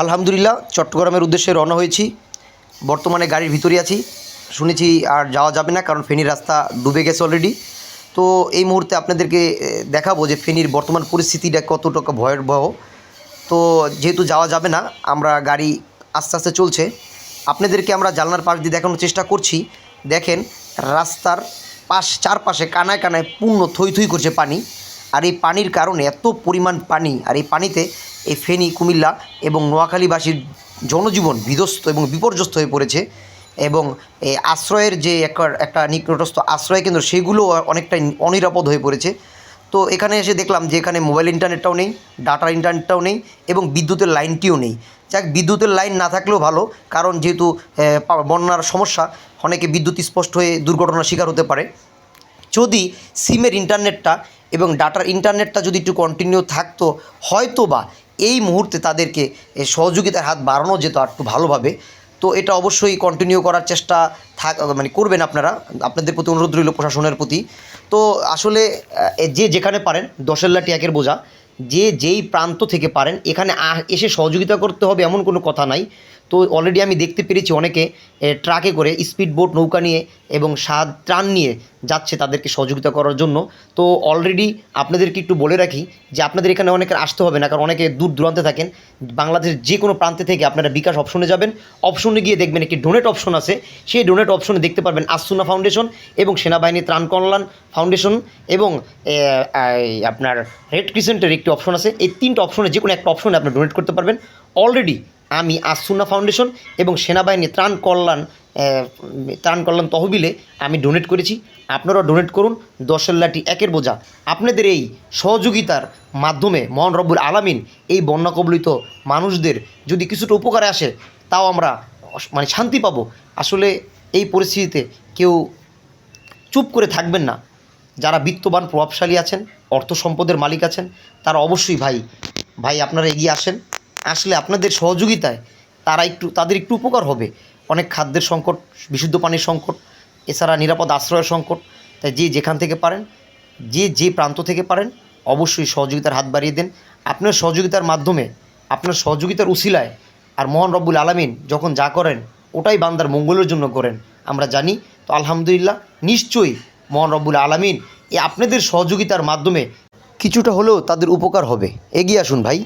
আলহামদুলিল্লাহ, চট্টগ্রামের উদ্দেশ্যে রওনা হয়েছি। বর্তমানে গাড়ির ভিতরে আছি। শুনেছি আর যাওয়া যাবে না, কারণ ফেনীর রাস্তা ডুবে গেছে অলরেডি তো এই মুহূর্তে আপনাদেরকে দেখাবো যে ফেনীর বর্তমান পরিস্থিতিটা কতটুকু ভয়াবহ। তো যেহেতু যাওয়া যাবে না, আমরা গাড়ি আস্তে আস্তে চলছে। আপনাদেরকে আমরা জানলার পাশ দিয়ে দেখানোর চেষ্টা করছি। দেখেন, রাস্তার পাশ, চারপাশে কানায় কানায় পূর্ণ থই থই করছে পানি। আর এই পানির কারণে, এত পরিমাণ পানি, আর এই পানিতে এই ফেনী, কুমিল্লা এবং নোয়াখালীবাসীর জনজীবন বিধ্বস্ত এবং বিপর্যস্ত হয়ে পড়েছে এবং এই আশ্রয়ের যে একটা নিকটস্থ আশ্রয় কেন্দ্র, সেগুলো অনেকটাই অনিরাপদ হয়ে পড়েছে। তো এখানে এসে দেখলাম যে এখানে মোবাইল ইন্টারনেটটাও নেই, ডাটা ইন্টারনেটটাও নেই এবং বিদ্যুতের লাইনটিও নেই। যাক, বিদ্যুতের লাইন না থাকলেও ভালো, কারণ যেহেতু বন্যার সমস্যা, অনেকে বিদ্যুৎ স্পষ্ট হয়ে দুর্ঘটনার শিকার হতে পারে। যদি সিমের ইন্টারনেটটা এবং ডাটার ইন্টারনেটটা যদি একটু কন্টিনিউ থাকতো হয়তো বা এই মুহূর্তে তাদেরকে সহযোগিতার হাত বাড়ানো যেত আর একটু ভালোভাবে। তো এটা অবশ্যই কন্টিনিউ করার চেষ্টা থাক মানে করবেন আপনারা, আপনাদের প্রতি অনুরোধ রইল প্রশাসনের প্রতি। তো আসলে যে যেখানে পারেন দশের একের বোঝা, যে যেই প্রান্ত থেকে পারেন, এখানে এসে সহযোগিতা করতে হবে এমন কোনো কথা নাই। তো অলরেডি আমি দেখতে পেরেছি অনেকে ট্রাকে করে স্পিড বোট নৌকা নিয়ে এবং স্বাদ ত্রাণ নিয়ে যাচ্ছে তাদেরকে সহযোগিতা করার জন্য। তো অলরেডি আপনাদেরকে একটু বলে রাখি যে আপনাদের এখানে অনেকের আসতে হবে না, কারণ অনেকে দূর দূরান্তে থাকেন। বাংলাদেশের যে কোনো প্রান্তে থেকে আপনারা বিকাশ অপশনে যাবেন। অপশনে গিয়ে দেখবেন একটি ডোনেট অপশন আছে। সেই ডোনেট অপশনে দেখতে পারবেন আসুনা ফাউন্ডেশন এবং সেনাবাহিনী ত্রাণ কল্যাণ ফাউন্ডেশন এবং আপনার রেড ক্রিসেন্টের একটি অপশন আছে। এই তিনটা অপশনে যে কোনো একটা অপশনে আপনি ডোনেট করতে পারবেন। অলরেডি আমি আসুনা ফাউন্ডেশন এবং সেনাবাহিনী ত্রাণ কল্যাণ ত্রাণ কল্যাণ তহবিলে আমি ডোনেট করেছি। আপনারাও ডোনেট করুন। দশের লাঠি, একের বোঝা। আপনাদের এই সহযোগিতার মাধ্যমে মহান রব্বুল আলামিন এই বন্যা কবলিত মানুষদের যদি কিছুটা উপকারে আসে, তাও আমরা মানে শান্তি পাবো। আসলে এই পরিস্থিতিতে কেউ চুপ করে থাকবেন না। যারা বিত্তবান, প্রভাবশালী আছেন, অর্থ সম্পদের মালিক আছেন, তারা অবশ্যই ভাই ভাই আপনারা এগিয়ে আসেন। আসলে আপনাদের সহযোগিতায় তারা একটু, তাদের একটু উপকার হবে। অনেক খাদ্যের সংকট, বিশুদ্ধ পানির সংকট, এছাড়া নিরাপদ আশ্রয়ের সংকট। তাই যে যেখান থেকে পারেন, যে যে প্রান্ত থেকে পারেন, অবশ্যই সহযোগিতার হাত বাড়িয়ে দেন। আপনার সহযোগিতার মাধ্যমে, আপনার সহযোগিতার উসিলায় আর মোহন রব্বুল আলামিন যখন যা করেন, ওটাই বান্দার মঙ্গলের জন্য করেন। আমরা জানি, তো আলহামদুলিল্লাহ, নিশ্চয়ই মোহন রব্বুল আলামিন এই আপনাদের সহযোগিতার মাধ্যমে কিছুটা হলেও তাদের উপকার হবে। এগিয়ে আসুন ভাই।